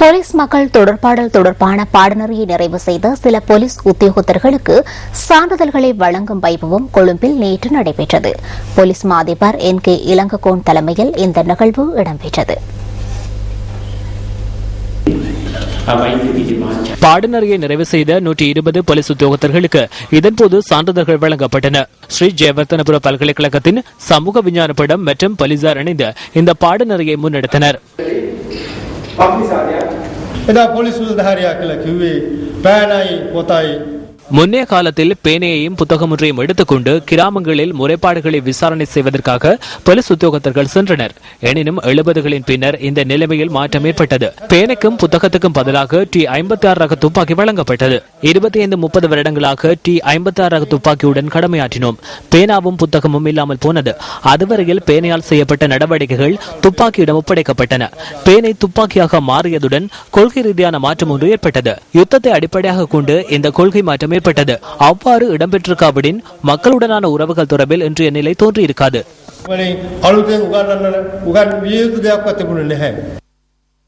Police மக்கள் தொடர்பாடல் தொடர்பான பாடநெறியை நிறைவு செய்த சில போலீஸ் உத்தியோகத்தர்களுக்கு சான்றிதழ்களை வழங்கும் வைபவம் கொழும்பில் நேற்று நடைபெற்றது. போலீஸ் மா அதிபர் என். கே. இளங்ககோன் தலைமையில் இந்த நிகழ்வு இடம்பெற்றது. பாடநெறியை நிறைவு செய்த நூற்றி இருபது போலீஸ் உத்தியோகத்தர்களுக்கு இதன்போது சான்றிதழ்கள் வழங்கப்பட்டன. ஸ்ரீ ஜெயவர்த்தனபுர பல்கலைக்கழகத்தின் சமூக விஞ்ஞான படம் மற்றும் போலீசார் இணைந்து இந்த பாடநெறியை முன்னெடுத்தனர். එදා පොලිස් නිලධාරියා කියලා කිව්වේ පෑනයි පොතයි முன்னைய காலத்தில் பேனையையும் புத்தகம் ஒன்றையும் எடுத்துக்கொண்டு கிராமங்களில் முறைப்பாடுகளை விசாரணை செய்வதற்காக போலீஸ் உத்தியோகத்தர்கள் சென்றனர். எனினும் எழுபதுகளின் பின்னர் இந்த நிலைமையில் மாற்றம் ஏற்பட்டது. பேனைக்கும் புத்தகத்துக்கும் பதிலாக டி ஐம்பத்தி ஆறு ரக துப்பாக்கி வழங்கப்பட்டது. இருபத்தி ஐந்து முப்பது வருடங்களாக டி ஐம்பத்தி ஆறு ரக துப்பாக்கியுடன் கடமையாற்றினோம். பேனாவும் புத்தகமும் இல்லாமல் போனது. அதுவரையில் பேனையால் செய்யப்பட்ட நடவடிக்கைகள் துப்பாக்கியிடம் ஒப்படைக்கப்பட்டன. பேனை துப்பாக்கியாக மாறியதுடன் கொள்கை ரீதியான மாற்றம் ஒன்று ஏற்பட்டது. யுத்தத்தை அடிப்படையாக கொண்டு இந்த கொள்கை மாற்றம் ஏற்பட்டது அவ்வாறு இடம்பெற்றிருக்காவிடின் மக்களுடனான உறவுகள் தொடர்பில் இன்றைய நிலை தோன்றியிருக்காது.